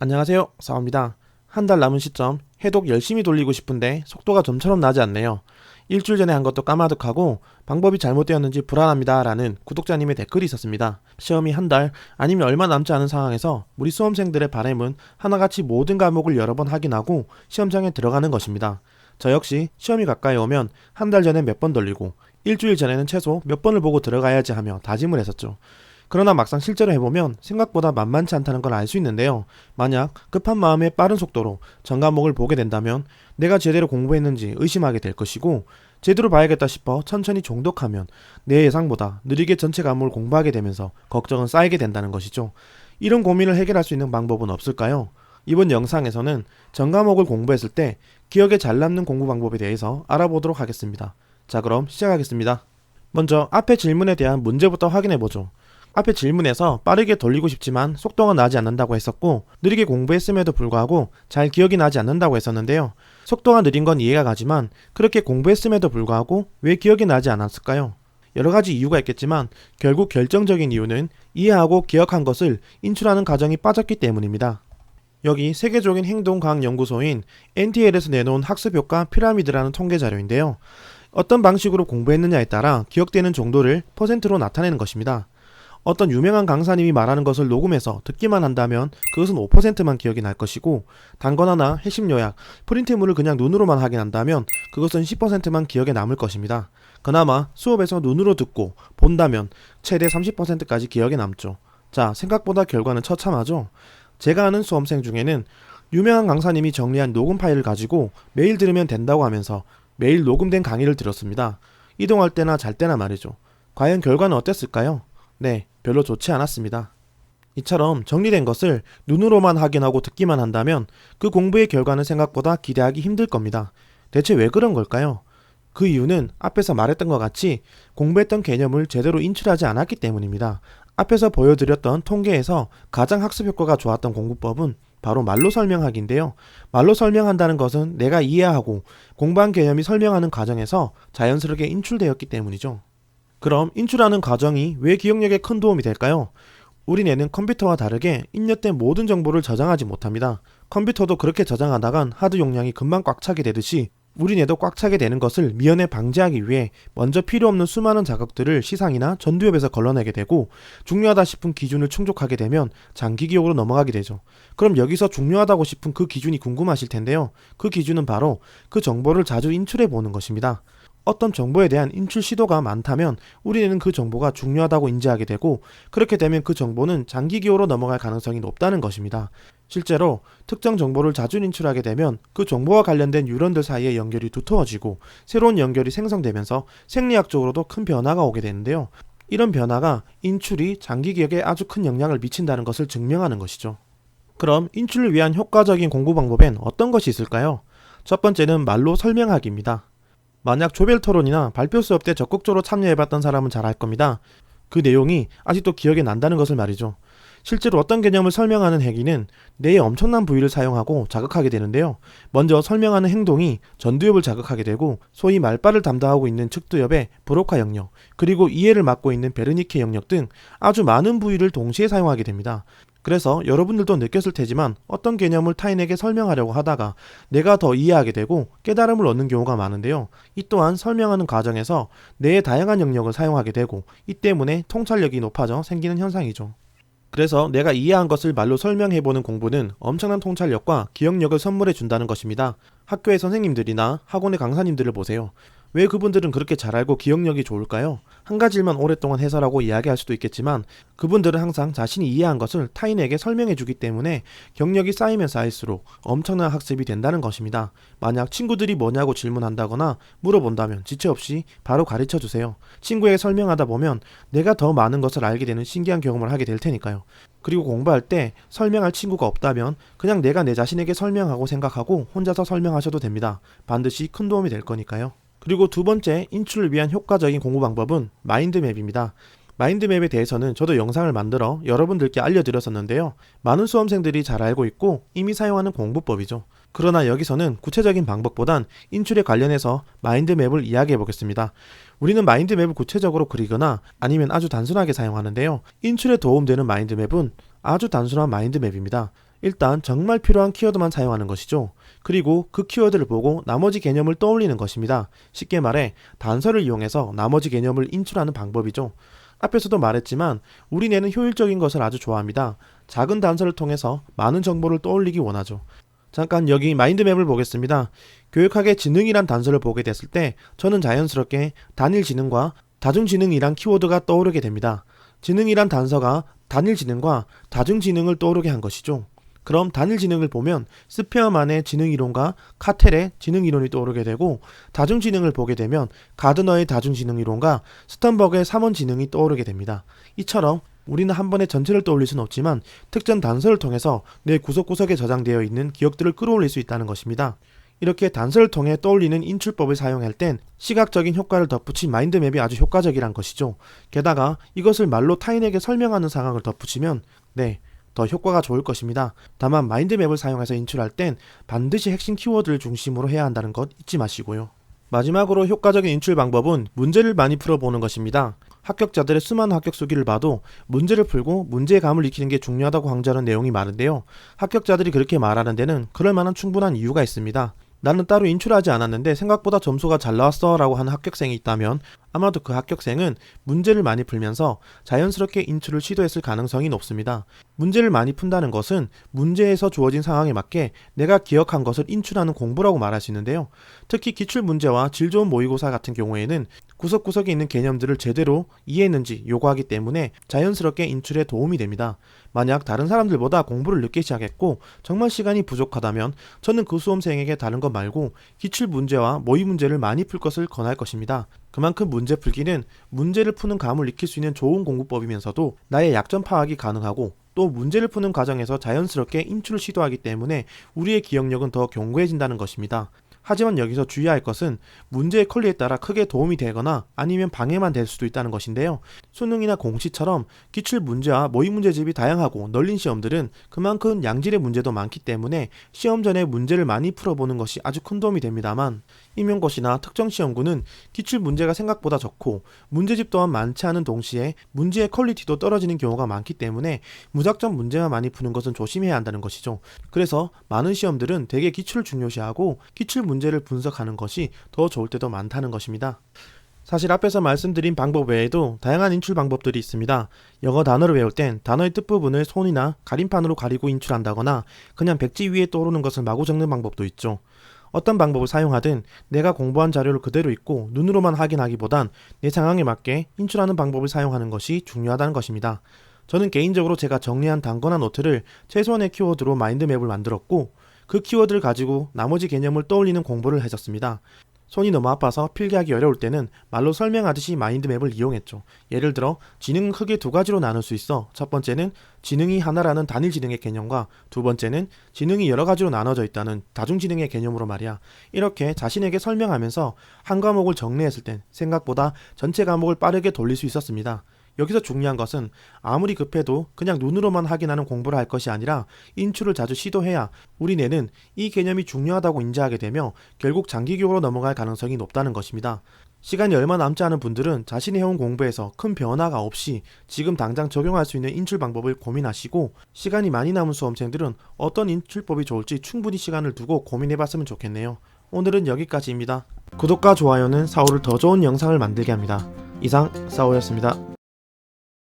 안녕하세요. 싸웁니다. 한 달 남은 시점 해독 열심히 돌리고 싶은데 속도가 좀처럼 나지 않네요. 일주일 전에 한 것도 까마득하고 방법이 잘못되었는지 불안합니다. 라는 구독자님의 댓글이 있었습니다. 시험이 한 달 아니면 얼마 남지 않은 상황에서 우리 수험생들의 바램은 하나같이 모든 과목을 여러 번 확인하고 시험장에 들어가는 것입니다. 저 역시 시험이 가까이 오면 한 달 전에 몇 번 돌리고 일주일 전에는 최소 몇 번을 보고 들어가야지 하며 다짐을 했었죠. 그러나 막상 실제로 해보면 생각보다 만만치 않다는 걸 알 수 있는데요. 만약 급한 마음에 빠른 속도로 전 과목을 보게 된다면 내가 제대로 공부했는지 의심하게 될 것이고 제대로 봐야겠다 싶어 천천히 종독하면 내 예상보다 느리게 전체 과목을 공부하게 되면서 걱정은 쌓이게 된다는 것이죠. 이런 고민을 해결할 수 있는 방법은 없을까요? 이번 영상에서는 전 과목을 공부했을 때 기억에 잘 남는 공부 방법에 대해서 알아보도록 하겠습니다. 자, 그럼 시작하겠습니다. 먼저 앞에 질문에 대한 문제부터 확인해 보죠. 앞에 질문에서 빠르게 돌리고 싶지만 속도가 나지 않는다고 했었고 느리게 공부했음에도 불구하고 잘 기억이 나지 않는다고 했었는데요. 속도가 느린 건 이해가 가지만 그렇게 공부했음에도 불구하고 왜 기억이 나지 않았을까요? 여러 가지 이유가 있겠지만 결국 결정적인 이유는 이해하고 기억한 것을 인출하는 과정이 빠졌기 때문입니다. 여기 세계적인 행동 과학 연구소인 NTL에서 내놓은 학습 효과 피라미드라는 통계 자료인데요. 어떤 방식으로 공부했느냐에 따라 기억되는 정도를 퍼센트로 나타내는 것입니다. 어떤 유명한 강사님이 말하는 것을 녹음해서 듣기만 한다면 그것은 5%만 기억이 날 것이고 단거나나 핵심 요약, 프린트물을 그냥 눈으로만 확인한다면 그것은 10%만 기억에 남을 것입니다. 그나마 수업에서 눈으로 듣고 본다면 최대 30%까지 기억에 남죠. 자, 생각보다 결과는 처참하죠? 제가 아는 수험생 중에는 유명한 강사님이 정리한 녹음 파일을 가지고 매일 들으면 된다고 하면서 매일 녹음된 강의를 들었습니다. 이동할 때나 잘 때나 말이죠. 과연 결과는 어땠을까요? 네, 별로 좋지 않았습니다. 이처럼 정리된 것을 눈으로만 확인하고 듣기만 한다면 그 공부의 결과는 생각보다 기대하기 힘들 겁니다. 대체 왜 그런 걸까요? 그 이유는 앞에서 말했던 것 같이 공부했던 개념을 제대로 인출하지 않았기 때문입니다. 앞에서 보여드렸던 통계에서 가장 학습 효과가 좋았던 공부법은 바로 말로 설명하기인데요. 말로 설명한다는 것은 내가 이해하고 공부한 개념이 설명하는 과정에서 자연스럽게 인출되었기 때문이죠. 그럼 인출하는 과정이 왜 기억력에 큰 도움이 될까요? 우리 뇌는 컴퓨터와 다르게 입력된 모든 정보를 저장하지 못합니다. 컴퓨터도 그렇게 저장하다간 하드 용량이 금방 꽉 차게 되듯이 우리 뇌도 꽉 차게 되는 것을 미연에 방지하기 위해 먼저 필요 없는 수많은 자극들을 시상이나 전두엽에서 걸러내게 되고 중요하다 싶은 기준을 충족하게 되면 장기 기억으로 넘어가게 되죠. 그럼 여기서 중요하다고 싶은 그 기준이 궁금하실 텐데요. 그 기준은 바로 그 정보를 자주 인출해 보는 것입니다. 어떤 정보에 대한 인출 시도가 많다면 우리는 그 정보가 중요하다고 인지하게 되고 그렇게 되면 그 정보는 장기 기호로 넘어갈 가능성이 높다는 것입니다. 실제로 특정 정보를 자주 인출하게 되면 그 정보와 관련된 뉴런들 사이의 연결이 두터워지고 새로운 연결이 생성되면서 생리학적으로도 큰 변화가 오게 되는데요. 이런 변화가 인출이 장기 기억에 아주 큰 영향을 미친다는 것을 증명하는 것이죠. 그럼 인출을 위한 효과적인 공부 방법엔 어떤 것이 있을까요? 첫 번째는 말로 설명하기입니다. 만약 조별 토론이나 발표 수업 때 적극적으로 참여해봤던 사람은 잘 알 겁니다. 그 내용이 아직도 기억에 난다는 것을 말이죠. 실제로 어떤 개념을 설명하는 행위는 뇌의 엄청난 부위를 사용하고 자극하게 되는데요. 먼저 설명하는 행동이 전두엽을 자극하게 되고 소위 말발을 담당하고 있는 측두엽의 브로카 영역, 그리고 이해를 맡고 있는 베르니케 영역 등 아주 많은 부위를 동시에 사용하게 됩니다. 그래서 여러분들도 느꼈을 테지만 어떤 개념을 타인에게 설명하려고 하다가 내가 더 이해하게 되고 깨달음을 얻는 경우가 많은데요. 이 또한 설명하는 과정에서 뇌의 다양한 영역을 사용하게 되고 이 때문에 통찰력이 높아져 생기는 현상이죠. 그래서 내가 이해한 것을 말로 설명해보는 공부는 엄청난 통찰력과 기억력을 선물해 준다는 것입니다. 학교의 선생님들이나 학원의 강사님들을 보세요. 왜 그분들은 그렇게 잘 알고 기억력이 좋을까요? 한 가지만 오랫동안 해설하고 이야기할 수도 있겠지만 그분들은 항상 자신이 이해한 것을 타인에게 설명해 주기 때문에 경력이 쌓이면 쌓일수록 엄청난 학습이 된다는 것입니다. 만약 친구들이 뭐냐고 질문한다거나 물어본다면 지체 없이 바로 가르쳐 주세요. 친구에게 설명하다 보면 내가 더 많은 것을 알게 되는 신기한 경험을 하게 될 테니까요. 그리고 공부할 때 설명할 친구가 없다면 그냥 내가 내 자신에게 설명하고 생각하고 혼자서 설명하셔도 됩니다. 반드시 큰 도움이 될 거니까요. 그리고 두 번째 인출을 위한 효과적인 공부 방법은 마인드맵입니다. 마인드맵에 대해서는 저도 영상을 만들어 여러분들께 알려드렸었는데요. 많은 수험생들이 잘 알고 있고 이미 사용하는 공부법이죠. 그러나 여기서는 구체적인 방법보단 인출에 관련해서 마인드맵을 이야기해 보겠습니다. 우리는 마인드맵을 구체적으로 그리거나 아니면 아주 단순하게 사용하는데요. 인출에 도움되는 마인드맵은 아주 단순한 마인드맵입니다. 일단 정말 필요한 키워드만 사용하는 것이죠. 그리고 그 키워드를 보고 나머지 개념을 떠올리는 것입니다. 쉽게 말해 단서를 이용해서 나머지 개념을 인출하는 방법이죠. 앞에서도 말했지만 우리 뇌는 효율적인 것을 아주 좋아합니다. 작은 단서를 통해서 많은 정보를 떠올리기 원하죠. 잠깐 여기 마인드맵을 보겠습니다. 교육학의 지능이란 단서를 보게 됐을 때 저는 자연스럽게 단일 지능과 다중 지능이란 키워드가 떠오르게 됩니다. 지능이란 단서가 단일 지능과 다중 지능을 떠오르게 한 것이죠. 그럼 단일 지능을 보면 스피어만의 지능 이론과 카텔의 지능 이론이 떠오르게 되고 다중 지능을 보게 되면 가드너의 다중 지능 이론과 스턴버그의 삼원 지능이 떠오르게 됩니다. 이처럼 우리는 한 번에 전체를 떠올릴 수는 없지만 특정 단서를 통해서 내 구석구석에 저장되어 있는 기억들을 끌어올릴 수 있다는 것입니다. 이렇게 단서를 통해 떠올리는 인출법을 사용할 땐 시각적인 효과를 덧붙인 마인드맵이 아주 효과적이란 것이죠. 게다가 이것을 말로 타인에게 설명하는 상황을 덧붙이면 네, 더 효과가 좋을 것입니다. 다만 마인드맵을 사용해서 인출할 땐 반드시 핵심 키워드를 중심으로 해야 한다는 것 잊지 마시고요. 마지막으로 효과적인 인출 방법은 문제를 많이 풀어보는 것입니다. 합격자들의 수많은 합격 수기를 봐도 문제를 풀고 문제의 감을 익히는 게 중요하다고 강조하는 내용이 많은데요. 합격자들이 그렇게 말하는 데는 그럴 만한 충분한 이유가 있습니다. 나는 따로 인출하지 않았는데 생각보다 점수가 잘 나왔어 라고 하는 합격생이 있다면 아마도 그 합격생은 문제를 많이 풀면서 자연스럽게 인출을 시도했을 가능성이 높습니다. 문제를 많이 푼다는 것은 문제에서 주어진 상황에 맞게 내가 기억한 것을 인출하는 공부라고 있는데요. 특히 기출 문제와 질 좋은 모의고사 같은 경우에는 구석구석에 있는 개념들을 제대로 이해했는지 요구하기 때문에 자연스럽게 인출에 도움이 됩니다. 만약 다른 사람들보다 공부를 늦게 시작했고 정말 시간이 부족하다면 저는 그 수험생에게 다른 것 말고 기출 문제와 모의 문제를 많이 풀 것을 권할 것입니다. 그만큼 문제 풀기는 문제를 푸는 감을 익힐 수 있는 좋은 공부법이면서도 나의 약점 파악이 가능하고 또 문제를 푸는 과정에서 자연스럽게 인출을 시도하기 때문에 우리의 기억력은 더 견고해진다는 것입니다. 하지만 여기서 주의할 것은 문제의 퀄리에 따라 크게 도움이 되거나 아니면 방해만 될 수도 있다는 것인데요. 수능이나 공시처럼 기출 문제와 모의 문제집이 다양하고 널린 시험들은 그만큼 양질의 문제도 많기 때문에 시험 전에 문제를 많이 풀어보는 것이 아주 큰 도움이 됩니다만 임용고시나 특정 시험군은 기출 문제가 생각보다 적고 문제집 또한 많지 않은 동시에 문제의 퀄리티도 떨어지는 경우가 많기 때문에 무작정 문제만 많이 푸는 것은 조심해야 한다는 것이죠. 그래서 많은 시험들은 대개 기출을 중요시하고 기출 문제를 분석하는 것이 더 좋을 때도 많다는 것입니다. 사실 앞에서 말씀드린 방법 외에도 다양한 인출 방법들이 있습니다. 영어 단어를 외울 땐 단어의 뜻부분을 손이나 가림판으로 가리고 인출한다거나 그냥 백지 위에 떠오르는 것을 마구 적는 방법도 있죠. 어떤 방법을 사용하든 내가 공부한 자료를 그대로 읽고 눈으로만 확인하기보단 내 상황에 맞게 인출하는 방법을 사용하는 것이 중요하다는 것입니다. 저는 개인적으로 제가 정리한 단거나 노트를 최소한의 키워드로 마인드맵을 만들었고 그 키워드를 가지고 나머지 개념을 떠올리는 공부를 했었습니다. 손이 너무 아파서 필기하기 어려울 때는 말로 설명하듯이 마인드맵을 이용했죠. 예를 들어 지능은 크게 두 가지로 나눌 수 있어. 첫 번째는 지능이 하나라는 단일 지능의 개념과 두 번째는 지능이 여러 가지로 나눠져 있다는 다중 지능의 개념으로 말이야. 이렇게 자신에게 설명하면서 한 과목을 정리했을 땐 생각보다 전체 과목을 빠르게 돌릴 수 있었습니다. 여기서 중요한 것은 아무리 급해도 그냥 눈으로만 확인하는 공부를 할 것이 아니라 인출을 자주 시도해야 우리 뇌는 이 개념이 중요하다고 인지하게 되며 결국 장기교으로 넘어갈 가능성이 높다는 것입니다. 시간이 얼마 남지 않은 분들은 자신이 해온 공부에서 큰 변화가 없이 지금 당장 적용할 수 있는 인출 방법을 고민하시고 시간이 많이 남은 수험생들은 어떤 인출법이 좋을지 충분히 시간을 두고 고민해 봤으면 좋겠네요. 오늘은 여기까지입니다. 구독과 좋아요는 사오를 더 좋은 영상을 만들게 합니다. 이상 사오였습니다.